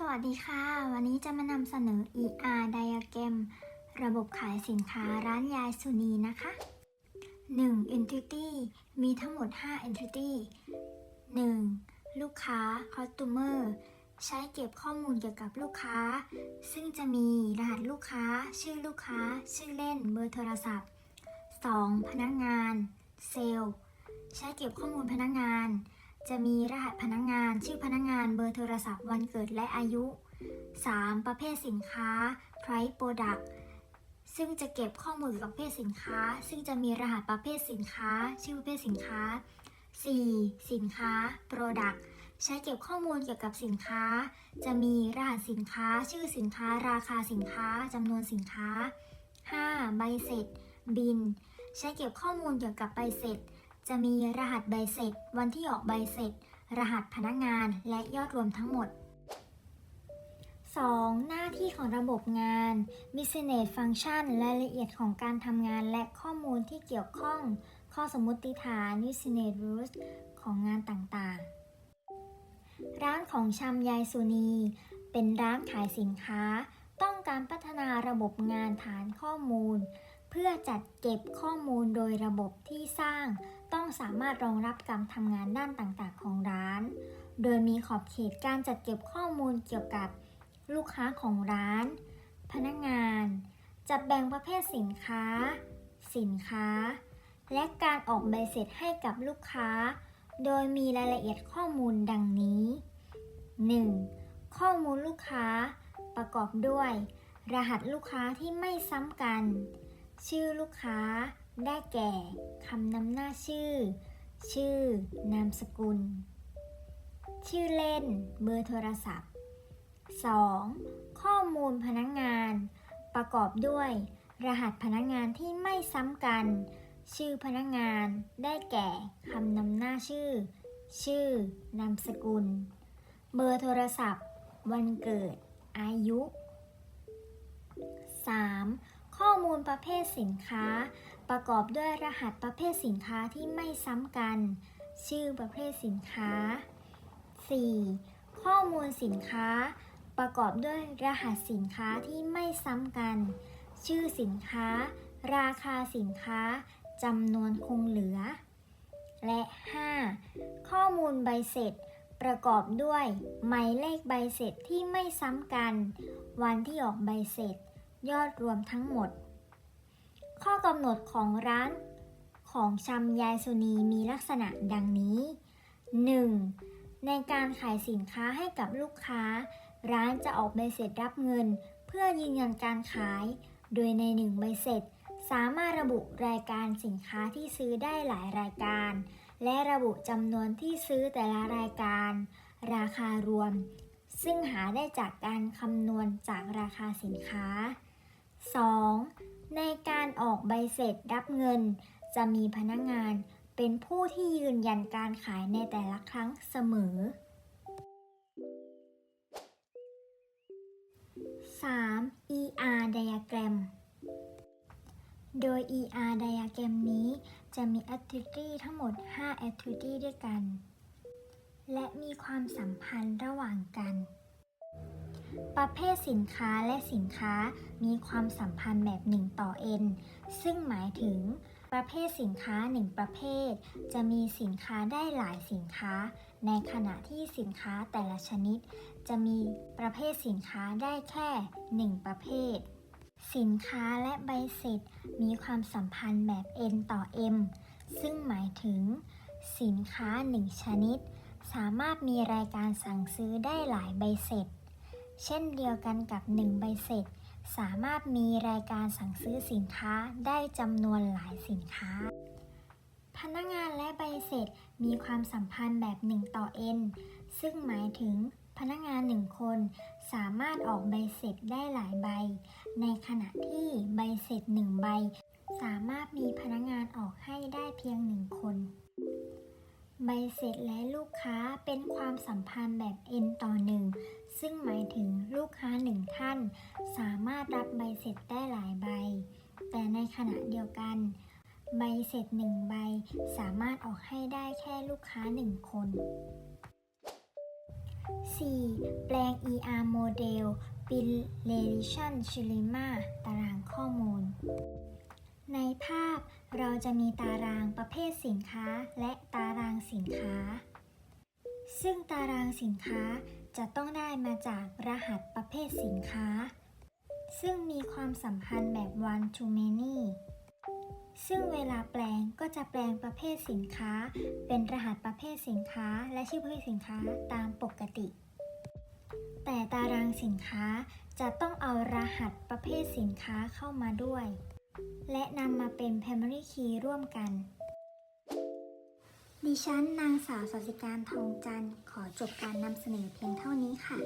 สวัสดีค่ะ วันนี้จะมานำเสนอ ER Diagram ระบบขายสินค้าร้านยายสุนีนะคะ 1. Entity มีทั้งหมด 5 Entity 1. ลูกค้า Customer ใช้เก็บข้อมูลเกี่ยวกับลูกค้า ซึ่งจะมีรหัสลูกค้า ชื่อลูกค้า ชื่อเล่น เบอร์โทรศัพท์ 2. พนักงาน เซลใช้เก็บข้อมูลพนักงาน จะมีรหัสพนักงานชื่อพนักงานเบอร์โทรศัพท์วันเกิดและอายุ 3. ประเภทสินค้า price product ซึ่งจะเก็บข้อมูลเกี่ยวกับประเภทสินค้า ซึ่งจะมีรหัสประเภทสินค้า ชื่อประเภทสินค้า 4. สินค้า product ใช้เก็บข้อมูลเกี่ยวกับสินค้า จะมีรหัสสินค้า ชื่อสินค้า ราคาสินค้าจำนวนสินค้า 5. ใบเสร็จ บิน ใช้เก็บข้อมูลเกี่ยวกับใบเสร็จ จะมีรหัสใบเสร็จ วันที่ออกใบเสร็จ รหัสพนักงานและยอดรวมทั้งหมด 2. หน้าที่ของระบบงาน Business Function รายละเอียดของการทำงานและข้อมูลที่เกี่ยวข้อง ข้อสมมติฐาน Business Rules ของงานต่างๆ ร้านของชำยายสุนี เป็นร้านขายสินค้า ต้องการพัฒนาระบบงานฐานข้อมูล พื่อจัดเก็บข้อมูลโดยระบบที่สร้าง ต้องสามารถรองรับการทำงานด้านต่างๆ ของร้าน โดยมีขอบเขตการจัดเก็บข้อมูลเกี่ยวกับลูกค้าของร้าน พนักงาน จัดแบ่งประเภทสินค้า สินค้า และการออกใบเสร็จให้กับลูกค้า โดยมีรายละเอียดข้อมูลดังนี้ 1. ข้อมูลลูกค้าประกอบด้วย รหัสลูกค้าที่ไม่ซ้ำกัน ชื่อลูกค้า ได้แก่คำนำหน้าชื่อ ชื่อ นามสกุล ชื่อเล่น เบอร์โทรศัพท์ 2. ข้อมูลพนักงาน ประกอบด้วย รหัสพนักงานที่ไม่ซ้ำกัน ชื่อพนักงานได้แก่คำนำหน้าชื่อ ชื่อ นามสกุล เบอร์โทรศัพท์ วันเกิด อายุ 3. ข้อมูลประเภทสินค้า ประกอบด้วยรหัสประเภทสินค้าที่ไม่ซ้ำกัน ชื่อประเภทสินค้า 4. ข้อมูลสินค้า ประกอบด้วยรหัสสินค้าที่ไม่ซ้ำกัน ชื่อสินค้า ราคาสินค้าจำนวนคงเหลือ และ 5. ข้อมูลใบเสร็จ ประกอบด้วย หมายเลขใบเสร็จที่ไม่ซ้ำกัน วันที่ออกใบเสร็จ ยอดรวมทั้งหมด ข้อกำหนดของร้านของชำยายสุนีมีลักษณะดังนี้ 1. ในการขายสินค้าให้กับลูกค้า ร้านจะออกใบเสร็จรับเงิน เพื่อยืนยันการขาย โดยในหนึ่งใบเสร็จ สามารถระบุรายการสินค้าที่ซื้อได้หลายรายการ และระบุจำนวนที่ซื้อแต่ละรายการ ราคารวม ซึ่งหาได้จากการคำนวณจากราคาสินค้า 2. ในการออกใบเสร็จรับเงิน จะมีพนักงานเป็นผู้ที่ยืนยันการขายในแต่ละครั้งเสมอ 3. ER diagram โดย ER diagram นี้จะมี activity ทั้งหมด 5 activity ด้วยกัน และมีความสัมพันธ์ระหว่างกัน ประเภทสินค้าและสินค้ามีความสัมพันธ์แบบ 1 ต่อ n ซึ่งหมายถึง ประเภทสินค้า 1 ประเภท จะมีสินค้าได้หลายสินค้า ในขณะที่สินค้าแต่ละชนิด จะมีประเภทสินค้าได้แค่ 1 ประเภท สินค้าและใบเสร็จ มีความสัมพันธ์แบบ n ต่อ m ซึ่งหมายถึง สินค้า 1 ชนิด สามารถมีรายการสั่งซื้อได้หลายใบเสร็จ เช่นเดียวกันกับ 1 ใบเสร็จ สามารถมีรายการสั่งซื้อสินค้าได้จำนวนหลายสินค้า พนักงานและใบเสร็จมีความสัมพันธ์แบบ 1 ต่อ n ซึ่งหมายถึงพนักงาน1คนสามารถออกใบเสร็จได้หลายใบ ในขณะที่ใบเสร็จ1ใบ สามารถมีพนักงานออกให้ได้เพียง1คน ใบเสร็จและลูกค้าเป็นความสัมพันธ์แบบ n ต่อ 1 ซึ่งหมายถึงลูกค้า1ท่าน สามารถรับใบเสร็จได้หลายใบ แต่ในขณะเดียวกัน ใบเสร็จ1ใบ สามารถออกให้ได้แค่ลูกค้า1คน 4. แปลง ER Model เป็น Relation Schema ตารางข้อมูล ในภาพเราจะมีตารางประเภทสินค้าและตารางสินค้า ซึ่งตารางสินค้าจะต้องได้มาจากรหัสประเภทสินค้า ซึ่งมีความสัมพันธ์แบบ one to many ซึ่งเวลาแปลงก็จะแปลงประเภทสินค้า เป็นรหัสประเภทสินค้า และชื่อประเภทสินค้าตามปกติ แต่ตารางสินค้าจะต้องเอารหัสประเภทสินค้าเข้ามาด้วย และนำมาเป็น primary key ร่วมกัน ดิฉันนางสาวสสิการทองจันทร์ขอจบการนำเสนอเพียงเท่านี้ค่ะ